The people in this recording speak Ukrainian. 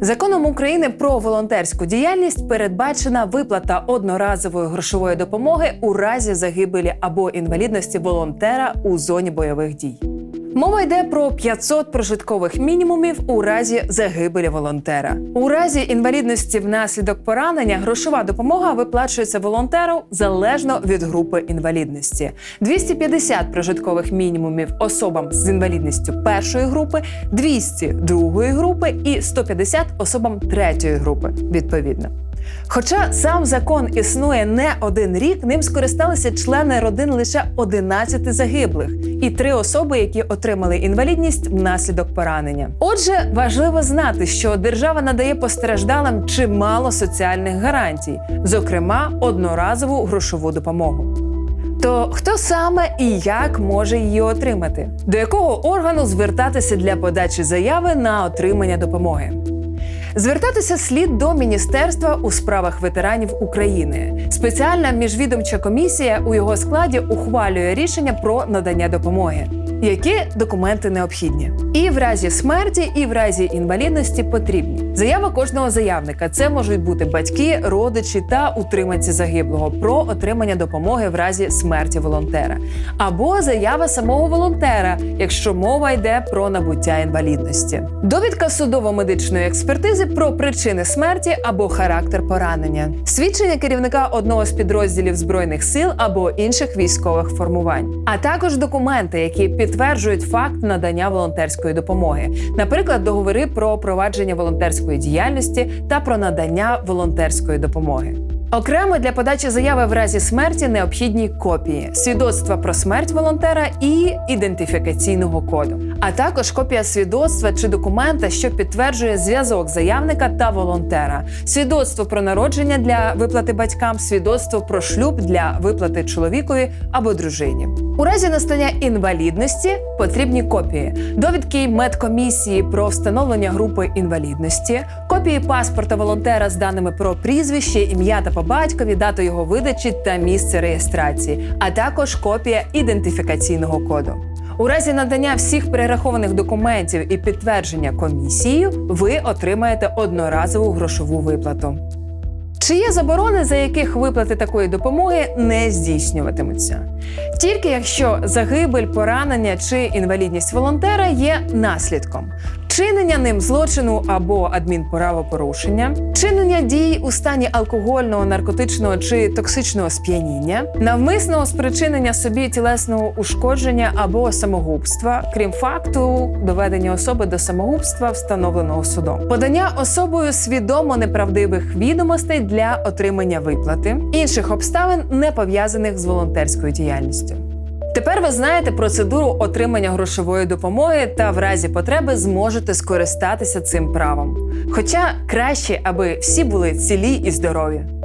Законом України про волонтерську діяльність передбачена виплата одноразової грошової допомоги у разі загибелі або інвалідності волонтера у зоні бойових дій. Мова йде про 500 прожиткових мінімумів у разі загибелі волонтера. У разі інвалідності внаслідок поранення грошова допомога виплачується волонтеру залежно від групи інвалідності. 250 прожиткових мінімумів особам з інвалідністю першої групи, 200 другої групи і 150 особам третьої групи. Відповідно. Хоча сам закон існує не один рік, ним скористалися члени родин лише 11 загиблих і три особи, які отримали інвалідність внаслідок поранення. Отже, важливо знати, що держава надає постраждалим чимало соціальних гарантій, зокрема одноразову грошову допомогу. То хто саме і як може її отримати? До якого органу звертатися для подачі заяви на отримання допомоги? Звертатися слід до Міністерства у справах ветеранів України. Спеціальна міжвідомча комісія у його складі ухвалює рішення про надання допомоги. Які документи необхідні? І в разі смерті, і в разі інвалідності потрібні. Заява кожного заявника це можуть бути батьки, родичі та утриманці загиблого про отримання допомоги в разі смерті волонтера, або заява самого волонтера, якщо мова йде про набуття інвалідності. Довідка судово-медичної експертизи про причини смерті або характер поранення, свідчення керівника одного з підрозділів збройних сил або інших військових формувань, а також документи, які підтверджують факт надання волонтерської допомоги, наприклад, договори про провадження волонтерської діяльності та про надання волонтерської допомоги. Окремо для подачі заяви в разі смерті необхідні копії свідоцтва про смерть волонтера і ідентифікаційного коду, а також копія свідоцтва чи документа, що підтверджує зв'язок заявника та волонтера, свідоцтво про народження для виплати батькам, свідоцтво про шлюб для виплати чоловікові або дружині. У разі настання інвалідності потрібні копії. Довідки медкомісії про встановлення групи інвалідності, копії паспорта волонтера з даними про прізвище, ім'я та по батькові, дату його видачі та місце реєстрації, а також копія ідентифікаційного коду. У разі надання всіх перерахованих документів і підтвердження комісією, ви отримаєте одноразову грошову виплату. Чи є заборони, за яких виплати такої допомоги не здійснюватимуться? Тільки якщо загибель, поранення чи інвалідність волонтера є наслідком чинення ним злочину або адмінправопорушення, чинення дій у стані алкогольного, наркотичного чи токсичного сп'яніння, навмисного спричинення собі тілесного ушкодження або самогубства, крім факту доведення особи до самогубства, встановленого судом, подання особою свідомо неправдивих відомостей для отримання виплати, інших обставин не пов'язаних з волонтерською діяльністю. Тепер ви знаєте процедуру отримання грошової допомоги та в разі потреби зможете скористатися цим правом. Хоча краще, аби всі були цілі і здорові.